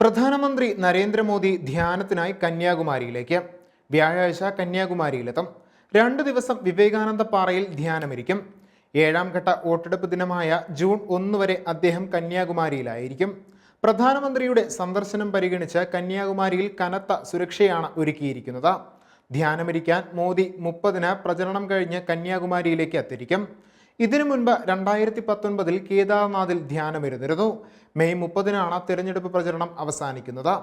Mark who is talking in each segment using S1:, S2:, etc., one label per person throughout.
S1: പ്രധാനമന്ത്രി നരേന്ദ്രമോദി ധ്യാനത്തിനായി കന്യാകുമാരിയിലേക്ക് വ്യാഴാഴ്ച കന്യാകുമാരിയിലെത്തും രണ്ട് ദിവസം വിവേകാനന്ദ പാറയിൽ ധ്യാനമിരിക്കും ഏഴാം ഘട്ട വോട്ടെടുപ്പ് ദിനമായ ജൂൺ ഒന്ന് വരെ അദ്ദേഹം കന്യാകുമാരിയിലായിരിക്കും പ്രധാനമന്ത്രിയുടെ സന്ദർശനം പരിഗണിച്ച് കന്യാകുമാരിയിൽ കനത്ത സുരക്ഷയാണ് ഒരുക്കിയിരിക്കുന്നത് ധ്യാനമിരിക്കാൻ മോദി മുപ്പതിന് പ്രചരണം കഴിഞ്ഞ് കന്യാകുമാരിയിലേക്ക് എത്തിരിക്കും ഇതിനു മുൻപ് രണ്ടായിരത്തി പത്തൊൻപതിൽ കേദാർനാഥിൽ ധ്യാനമിരുന്നിരുന്നു മെയ് മുപ്പതിനാണ് തിരഞ്ഞെടുപ്പ് പ്രചരണം അവസാനിക്കുന്നത്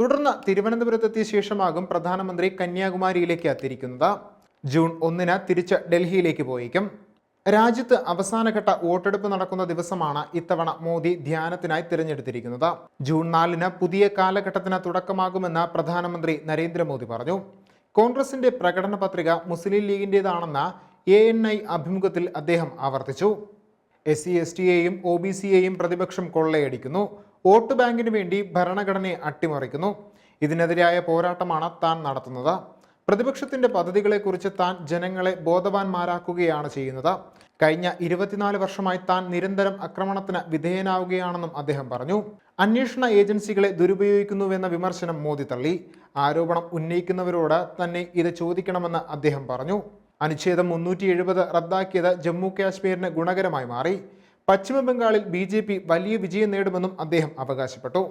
S1: തുടർന്ന് തിരുവനന്തപുരത്തെത്തിയ ശേഷമാകും പ്രധാനമന്ത്രി കന്യാകുമാരിയിലേക്ക് എത്തിയിരിക്കുന്നത് ജൂൺ ഒന്നിന് തിരിച്ച് ഡൽഹിയിലേക്ക് പോയേക്കും രാജ്യത്ത് അവസാനഘട്ട വോട്ടെടുപ്പ് നടക്കുന്ന ദിവസമാണ് ഇത്തവണ മോദി ധ്യാനത്തിനായി തിരഞ്ഞെടുത്തിരിക്കുന്നത് ജൂൺ നാലിന് പുതിയ കാലഘട്ടത്തിന് തുടക്കമാകുമെന്ന് പ്രധാനമന്ത്രി നരേന്ദ്രമോദി പറഞ്ഞു കോൺഗ്രസിന്റെ പ്രകടന പത്രിക മുസ്ലിം ലീഗിൻ്റേതാണെന്ന് എ എൻ ഐ അഭിമുഖത്തിൽ അദ്ദേഹം ആവർത്തിച്ചു എസ് സി എസ് ടിയെയും ഒ ബി സിയെയും പ്രതിപക്ഷം കൊള്ളയടിക്കുന്നു വോട്ട് ബാങ്കിന് വേണ്ടി ഭരണഘടനയെ അട്ടിമറിക്കുന്നു ഇതിനെതിരായ പോരാട്ടമാണ് താൻ നടത്തുന്നത് പ്രതിപക്ഷത്തിന്റെ പദ്ധതികളെക്കുറിച്ച് താൻ ജനങ്ങളെ ബോധവാന്മാരാക്കുകയാണ് ചെയ്യുന്നത് കഴിഞ്ഞ ഇരുപത്തിനാല് വർഷമായി താൻ നിരന്തരം ആക്രമണത്തിന് വിധേയനാവുകയാണെന്നും അദ്ദേഹം പറഞ്ഞു അന്വേഷണ ഏജൻസികളെ ദുരുപയോഗിക്കുന്നുവെന്ന വിമർശനം മോദി തള്ളി ആരോപണം ഉന്നയിക്കുന്നവരോട് തന്നെ ഇത് ചോദിക്കണമെന്ന് അദ്ദേഹം പറഞ്ഞു അനുച്ഛേദം മുന്നൂറ്റി എഴുപത് റദ്ദാക്കിയത് ജമ്മു കാശ്മീരിന് ഗുണകരമായി മാറി പശ്ചിമ ബംഗാളിൽ ബി വലിയ വിജയം നേടുമെന്നും അദ്ദേഹം അവകാശപ്പെട്ടു